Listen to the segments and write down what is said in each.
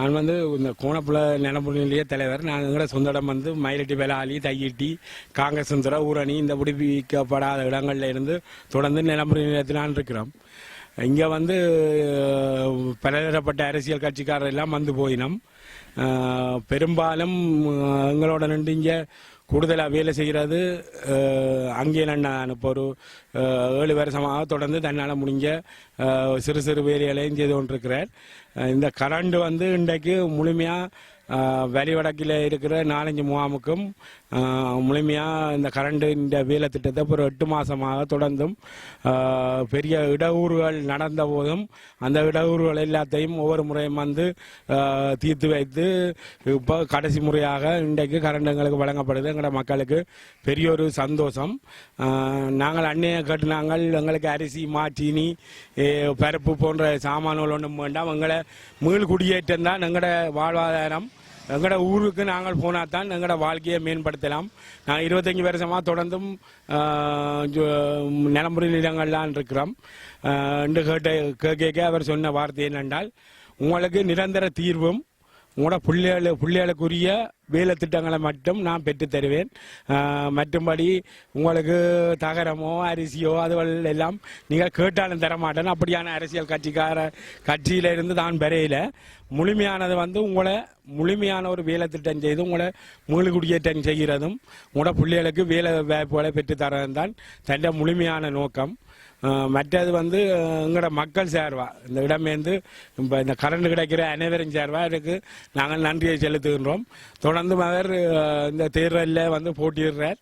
நான் வந்து இந்த கோணப்புல நிலம்புநிலைய தலைவர். நாங்கள் எங்களோட சொந்த இடம் வந்து மயிலட்டி வேளாளி தையிட்டி காங்கசுந்தர ஊரணி இந்த விடுவிக்கப்படாத இடங்களில் இருந்து தொடர்ந்து நிலம்புரி நிலையத்திலான் இருக்கிறோம். இங்கே வந்து பலதரப்பட்ட அரசியல் கட்சிக்காரர் எல்லாம் வந்து போயினோம். பெரும்பாலும் எங்களோட நின்று இங்கே கூடுதலாக வேலை செய்கிறது அங்கே நான் இப்போ ஒரு ஏழு வருஷமாக தொடர்ந்து தன்னால் முடிஞ்ச சிறு சிறு வேலைகளையும் செய்து கொண்டிருக்கிறேன் இந்த கரண்ட் வந்து இன்றைக்கு முழுமையாக வெளி வடக்கில் இருக்கிற நாலஞ்சு முகாமுக்கும் முழுமையாக இந்த கரண்ட் இந்த வேலை திட்டத்தை ஒரு எட்டு மாதமாக தொடர்ந்தும் பெரிய இடஊறுகள் நடந்த போதும் அந்த இடஊறுகள் எல்லாத்தையும் ஒவ்வொரு முறையும் வந்து தீர்த்து வைத்து இப்போ கடைசி முறையாக இன்றைக்கு கரண்ட் எங்களுக்கு வழங்கப்படுது. எங்களோட மக்களுக்கு பெரிய ஒரு சந்தோஷம். நாங்கள் அன்னையை கட்டினாங்கள் எங்களுக்கு அரிசி மாச்சீனி பருப்பு போன்ற சாமான்கள் ஒன்றும் வேண்டாம். எங்களை மீள் குடியேற்றம் தான் எங்களோட வாழ்வாதாரம். எங்களோட ஊருக்கு நாங்கள் போனால் தான் எங்களோட வாழ்க்கையை மேம்படுத்தலாம். நாங்கள் இருபத்தஞ்சி வருஷமாக தொடர்ந்தும் ஜோ- நிலம்புரி நிலங்கள்லாம் இருக்கிறோம். என்று கேட்ட கேட்க அவர் சொன்ன வார்த்தை என்னென்றால் உங்களுக்கு நிரந்தர தீர்வும் உங்களோட பிள்ளைகளு பிள்ளைகளுக்குரிய வேலை திட்டங்களை மட்டும் நான் பெற்று தருவேன். மற்றும்படி உங்களுக்கு தகரமோ அரிசியோ அதுகள் எல்லாம் நீங்கள் கேட்டாலும் தர மாட்டேன் அப்படியான அரசியல் கட்சிக்கார கட்சியில இருந்து தான் பெறையில. முழுமையானது வந்து உங்களை முழுமையான ஒரு வேலை திட்டம் செய்து உங்களை மீள் குடியேற்றம் செய்கிறதும் உங்களோட பிள்ளைகளுக்கு வேலை வாய்ப்புகளை பெற்று தரதும் தான் தன்னுடைய முழுமையான நோக்கம். மற்றது வந்து எங்களோட மக்கள் சேர்வா. இந்த இடமேந்து இப்போ இந்த கரண்ட் கிடைக்கிற அனைவரும் சேர்வா. இதுக்கு நாங்கள் நன்றியை செலுத்துகின்றோம். தொடர்ந்து அவர் இந்த தேர்தலில் வந்து போட்டியிடுறார்.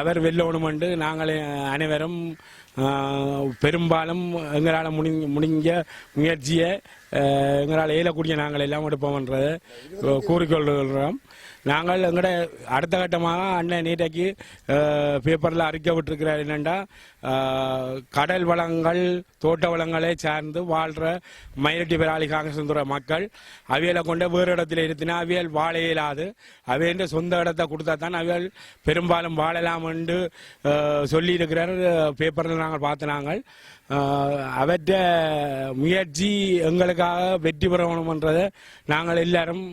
அவர் வெல்லணுமென்று நாங்கள் அனைவரும் பெரும்பாலும் எங்களால் முடி முடிஞ்ச முயற்சியை எங்களால் இயலக்கூடிய நாங்கள் எல்லாம் எடுப்போம்ன்றதை கூறிக்கொள்கிறோம். நாங்கள் எங்களோட அடுத்த கட்டமாக அண்ணன் நீட்டைக்கு பேப்பரில் அறிக்கை விட்டுருக்கிறார் என்னென்னா கடல் வளங்கள் தோட்ட வளங்களை சார்ந்து வாழ்கிற மயிலட்டி பெராளி காங்கிரஸ் மக்கள் அவியலை கொண்டு வேறு இடத்துல இருத்தினா அவியல் வாழ இயலாது. அவையன்ற சொந்த இடத்தை கொடுத்தா தான் அவியல் பெரும்பாலும் வாழலாம் என்று சொல்லியிருக்கிறார். பேப்பரில் நாங்கள் பார்த்து நாங்கள் அவற்ற முயற்சி எங்களுக்காக வெற்றி பெறணும்ன்றதை நாங்கள் எல்லாரும்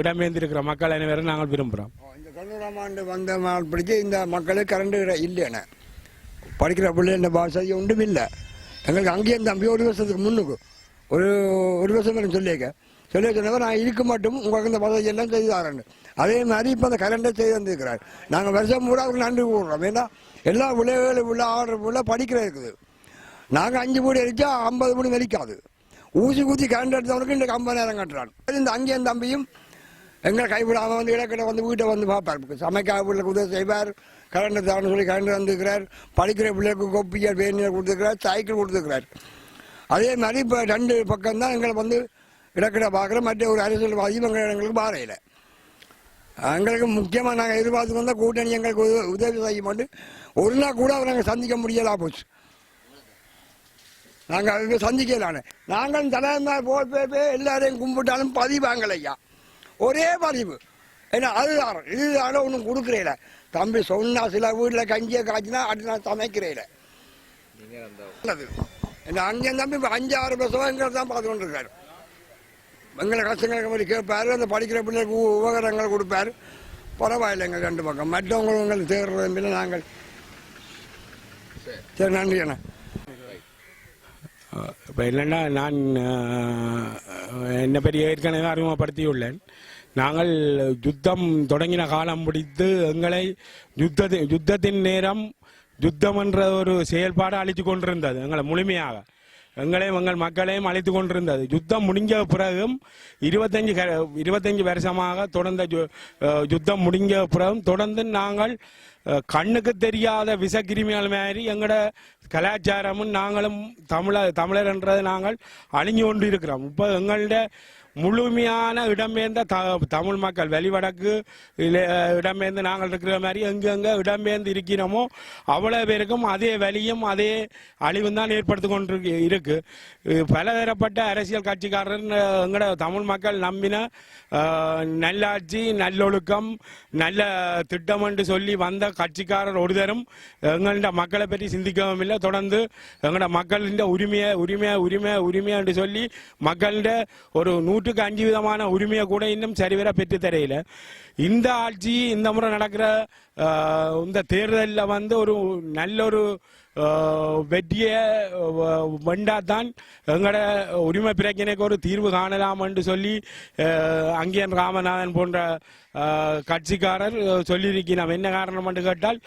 இடமேந்திருக்கிற மக்கள் அனைவரும் நாங்கள் விரும்புகிறோம் இந்த தொண்ணூறாம் ஆண்டு வந்த நாள் பிடிச்சி இந்த மக்களுக்கு கரண்ட் இல்லைன்னு படிக்கிற பிள்ளைங்க வசதி ஒன்றும் இல்லை. எங்களுக்கு அங்கேயும் தம்பி ஒரு வருஷத்துக்கு முன்னுக்கு ஒரு ஒரு வருஷம் எனக்கு சொல்லியிருக்க. சொல்லி சொன்னவர் நான் இருக்க மட்டும் உங்களுக்கு இந்த வசதி எல்லாம் செய்து தரேன் அதே மாதிரி இப்போ அந்த கரண்டை செய்து வந்திருக்கிறார் நாங்கள் வருஷம் பூரா அவருக்கு நன்றி கூடுறோம் ஏன்னா எல்லா விளைவுகளும் உள்ள ஆர்டர் உள்ள படிக்கிற இருக்குது. நாங்கள் அஞ்சு மூடி அடித்தா ஐம்பது மூடி வலிக்காது ஊசி ஊற்றி கரண்ட் எடுத்தவனுக்கு இன்றைக்கு ஐம்பதாயிரம் கட்டுறான். இந்த அங்கேயும் தம்பியும் எங்களை கைவிடாமல் வந்து இடக்கிட்ட வந்து வீட்டை வந்து பார்ப்பார். சமைக்க பிள்ளைக்கு உதவி செய்வார். கரண்ட் தான் சொல்லி கரண்ட் வந்துருக்கிறார் படிக்கிற பிள்ளைக்கு கொப்பியர் வேணியர் கொடுத்துருக்கிறார். சைக்கிள் கொடுத்துருக்கிறார். அதே மாதிரி இப்போ ரெண்டு பக்கம் தான் எங்களை வந்து இடக்கிட பார்க்குற மற்ற ஒரு அரசியல்வாதியும் எங்கள் எங்களுக்கு பாறையில் எங்களுக்கு முக்கியமாக நாங்கள் எதிர்பார்த்து வந்தால் கூட்டணி எங்களுக்கு உத- உதவி செய்ய மாட்டோம் ஒரு நாள் கூட அவரை நாங்கள் சந்திக்க முடியலா போச்சு. நாங்கள் அவங்க சந்திக்கலான்னு நாங்கள் தலைமை போய் போய் எல்லாரையும் கும்பிட்டாலும் பதிவாங்கலையா? ஐயா ஒரே பதிவு ஏன்னா அதுதான். இதுதான ஒன்றும் கொடுக்குறேல. தம்பி சொன்னா சில வீட்டில் கஞ்சியை காய்ச்சினா அடுத்த நாள் சமைக்கிறேல. நல்லது. என்ன அங்கேயும் தம்பி இப்போ அஞ்சாறு ஆறு எங்களை தான் பார்த்து கொண்டு இருக்காரு எங்களை கஷ்டங்களுக்கு மாதிரி கேட்பாரு அந்த படிக்கிற பிள்ளைக்கு உபகரணங்கள் கொடுப்பாரு. பரவாயில்லை எங்கள் ரெண்டு பக்கம். மற்றவங்களும் உங்களுக்கு தேர்றது நாங்கள் சரி நன்றி அண்ணா. இப்போ என்னென்னா நான் என்னை பெரிய ஏற்கனவே அறிமுகப்படுத்தியுள்ளேன். நாங்கள் யுத்தம் தொடங்கின காலம் பிடித்து எங்களை யுத்தத்தின் யுத்தத்தின் நேரம் யுத்தம் என்ற ஒரு செயல்பாடு அழித்து கொண்டிருந்தது எங்களை முழுமையாக. எங்களையும் எங்கள் மக்களையும் அழைத்து கொண்டிருந்தது. யுத்தம் முடிஞ்ச பிறகும் இருபத்தஞ்சு இருபத்தஞ்சு வருஷமாக தொடர்ந்த ஜு- யுத்தம் முடிஞ்ச பிறகும் தொடர்ந்து நாங்கள் கண்ணுக்கு தெரியாத விஷக்கிருமிகள் மாதிரி எங்களோட கலாச்சாரமும் நாங்களும் தமிழ தமிழர் என்றதை நாங்கள் அழிஞ்சு கொண்டு இருக்கிறோம் இப்போ எங்கள்ட முழுமையான இடம்பெயர்ந்த த தமிழ் மக்கள். வெளிவடக்கு இடம்பெயர்ந்து நாங்கள் இருக்கிற மாதிரி எங்கெங்கே இடம்பெயர்ந்து இருக்கிறோமோ அவ்வளோ பேருக்கும் அதே வழியும் அதே அழிவும் தான் ஏற்படுத்தி கொண்டு இருக்கு. பலதரப்பட்ட அரசியல் கட்சிக்காரர் எங்களோட தமிழ் மக்கள் நம்பின நல்லாட்சி நல்லொழுக்கம் நல்ல திட்டம் என்று சொல்லி வந்த கட்சிக்காரர் ஒருதரும் எங்கள்ட மக்களை பற்றி சிந்திக்கவும் இல்லை. தொடர்ந்து எங்களோட மக்களின் உரிமையை உரிமை உரிமை உரிமை என்று சொல்லி மக்களிட ஒரு நூற்று நூற்றுக்கு அஞ்சு விதமான உரிமையை கூட இன்னும் சரிவர பெற்று தரையில. இந்த ஆட்சி இந்த முறை நடக்கிற இந்த தேர்தலில் வந்து ஒரு நல்ல ஒரு வெற்றியை வெண்டாதான் எங்களோட உரிமை பிரச்சனைக்கு ஒரு தீர்வு காணலாம் என்று சொல்லி ஆஹ், அங்கேயன் ராமநாதன் போன்ற கட்சிக்காரர் சொல்லியிருக்கிறோம் என்ன காரணம் என்று கேட்டால்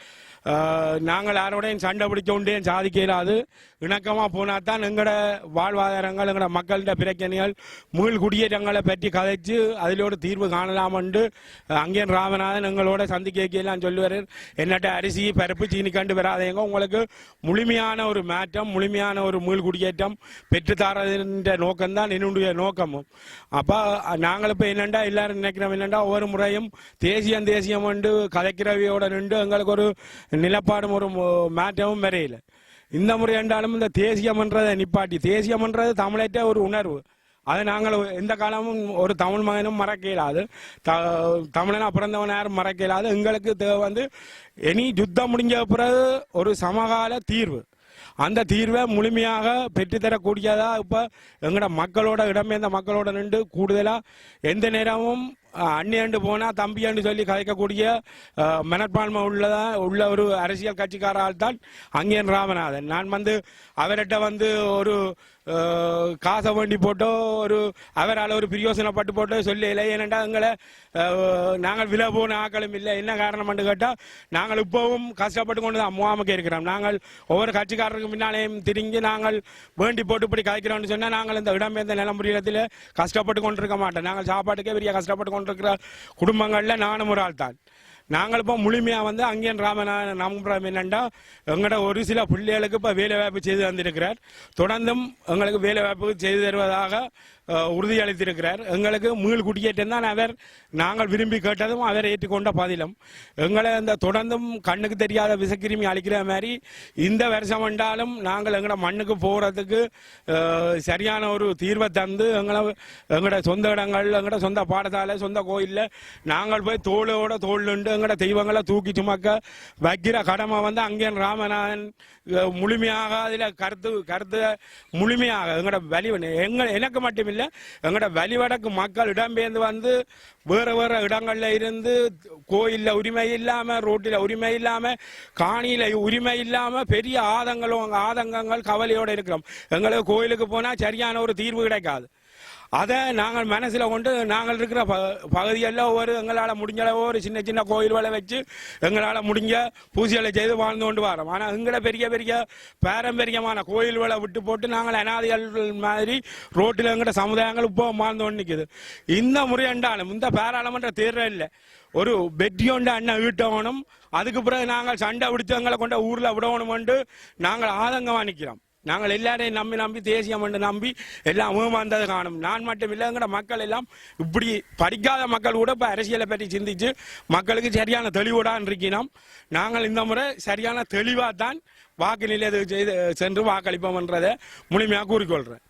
நாங்கள் யாரோடையும் சண்டை பிடிச்ச சாதிக்க இயலாது இணக்கமாக போனால் தான் எங்களோட வாழ்வாதாரங்கள் எங்களோட மக்களிட பிரச்சனைகள் மீள் குடியேற்றங்களை பற்றி கதைச்சு அதிலோடு தீர்வு காணலாம் என்று அங்கேயும் ராமநாதன் எங்களோட சந்திக்க எல்லாம் சொல்லுவார். என்னட்ட அரிசி பருப்பு சீனி கண்டு வராதேங்க. உங்களுக்கு முழுமையான ஒரு மாற்றம் முழுமையான ஒரு மீள் குடியேற்றம் நோக்கம்தான் என்னுடைய நோக்கமும் அப்போ நாங்கள் இப்போ என்னண்டா எல்லாரும் நினைக்கிறோம் என்னண்டா ஒவ்வொரு முறையும் தேசியம் தேசியம் வந்து கலைக்கிறவையோட நின்று எங்களுக்கு ஒரு நிலப்பாடும் ஒரு மாற்றமும் வரையில. இந்த முறை என்றாலும் இந்த தேசியம்ன்றதை நிப்பாட்டி தேசியம்ன்றது தமிழற்ற ஒரு உணர்வு. அது நாங்கள் எந்த காலமும் ஒரு தமிழ் மகனும் மறக்க இயலாது த தமிழனா பிறந்தவன் யாரும் மறக்க இயலாது எங்களுக்கு தேவை வந்து இனி யுத்தம் முடிஞ்ச பிறகு ஒரு சமகால தீர்வு. அந்த தீர்வை முழுமையாக பெற்றுத்தரக்கூடியதா இப்போ எங்களோட மக்களோட இடமேந்த மக்களோட நின்று கூடுதலாக எந்த நேரமும் அண்ணியாண்டு போனால் தம்பியாண்டு சொல்லி கதைக்கக்கூடிய மனப்பான்மை உள்ளதா உள்ள ஒரு அரசியல் கட்சிக்காரால் தான் அங்கேன் ராமநாதன். நான் வந்து அவர்கிட்ட வந்து ஒரு காசை வேண்டி போட்டோ ஒரு அவரால் ஒரு பிரியோசனப்பட்டு போட்டோ சொல்லி இல்லை ஏனெண்டா எங்களை நாங்கள் விலை போன ஆக்களும் இல்லை. என்ன காரணம்னு கேட்டால் நாங்கள் இப்போவும் கஷ்டப்பட்டு கொண்டு தான் முகாமுக்கு இருக்கிறோம். நாங்கள் ஒவ்வொரு கட்சிக்காரருக்கு முன்னாலேயும் திரும்பி நாங்கள் வேண்டி போட்டு இப்படி கதைக்கிறோம்னு சொன்னால் நாங்கள் இந்த இடம்பெயர்ந்த நிலமுறையத்தில் கஷ்டப்பட்டு கொண்டிருக்க மாட்டோம். நாங்கள் சாப்பாட்டுக்கே பெரிய கஷ்டப்பட்டு கொண்டிருக்கிற குடும்பங்களில் நானும் ஒரு ஆள் தான் நாங்கள் இப்போ முழுமையாக வந்து அங்கேயும் ராமநாதன் நம்புறோம் என்னென்னா எங்களோட ஒரு சில பிள்ளைகளுக்கு இப்போ வேலை வாய்ப்பு செய்து வந்திருக்கிறார் தொடர்ந்தும் எங்களுக்கு வேலை வாய்ப்பு செய்து தருவதாக உறுதியளித்திருக்கிறார். எங்களுக்கு மீள் குடியேற்றம் தான் அவர் நாங்கள் விரும்பி கேட்டதும் அவர் ஏற்றுக்கொண்ட பதிலும். எங்களை இந்த தொடர்ந்தும் கண்ணுக்கு தெரியாத விசக்கிருமி அளிக்கிற மாதிரி இந்த வருஷம் வந்தாலும் நாங்கள் எங்களோட மண்ணுக்கு போகிறதுக்கு சரியான ஒரு தீர்வை தந்து எங்களை எங்களோட சொந்த இடங்கள் எங்களோட சொந்த பாடசாலை சொந்த கோயிலில் நாங்கள் போய் தோளோட தோல் நின்று எங்களோட தெய்வங்களை தூக்கி சுமக்க வைக்கிற கடமை வந்து அங்கே ராமநாதன் முழுமையாக அதில் கருத்து கருத்து முழுமையாக எங்களோட வலி எங்கள் எனக்கு மட்டுமில்லை இல்லை. எங்களோட வலிவடக்கு மக்கள் இடம்பெயர்ந்து வந்து வேற வேற இடங்கள்ல இருந்து கோயில்ல உரிமை இல்லாம ரோட்டில் உரிமை இல்லாம காணியில உரிமை இல்லாம பெரிய ஆதங்களும் ஆதங்கங்கள் கவலையோட இருக்கிறோம். எங்களுக்கு கோயிலுக்கு போனா சரியான ஒரு தீர்வு கிடைக்காது. அதை நாங்கள் மனசில் கொண்டு நாங்கள் இருக்கிற ப பகுதியெல்லாம் ஒரு எங்களால் முடிஞ்சளவோ ஒரு சின்ன சின்ன கோயில்களை வச்சு எங்களால் முடிஞ்ச பூஜைகளை செய்து வாழ்ந்து கொண்டு வரோம். ஆனால் எங்களை பெரிய பெரிய பாரம்பரியமான கோயில்களை விட்டு போட்டு நாங்கள் அனாதைகள் மாதிரி ரோட்டில் எங்கட சமுதாயங்கள் இப்போ வாழ்ந்து கொண்டு நிற்குது இந்த முறை என்றாலும் இந்த பாராளுமன்ற இல்லை. ஒரு வெற்றியொண்டு அண்ணன் ஈட்டவனும் அதுக்கு பிறகு நாங்கள் சண்டை விடுத்து எங்களை கொண்ட ஊரில் விடணுமென்று நாங்கள் ஆதங்கமாக நிற்கிறோம் நாங்கள் எல்லாரையும் நம்பி நம்பி தேசியம் என்று நம்பி எல்லாம் ஏமாந்தது காணும். நான் மட்டும் இல்லைங்கிற மக்கள் எல்லாம் இப்படி படிக்காத மக்கள் கூட இப்போ அரசியலை பற்றி சிந்திச்சு மக்களுக்கு சரியான தெளிவுடான் இருக்கிறோம் நாங்கள் இந்த முறை சரியான தெளிவாக தான் வாக்கு நிலையத்துக்கு செய்து சென்று வாக்களிப்போம் என்றதை முழுமையாக கூறிக்கொள்கிறேன்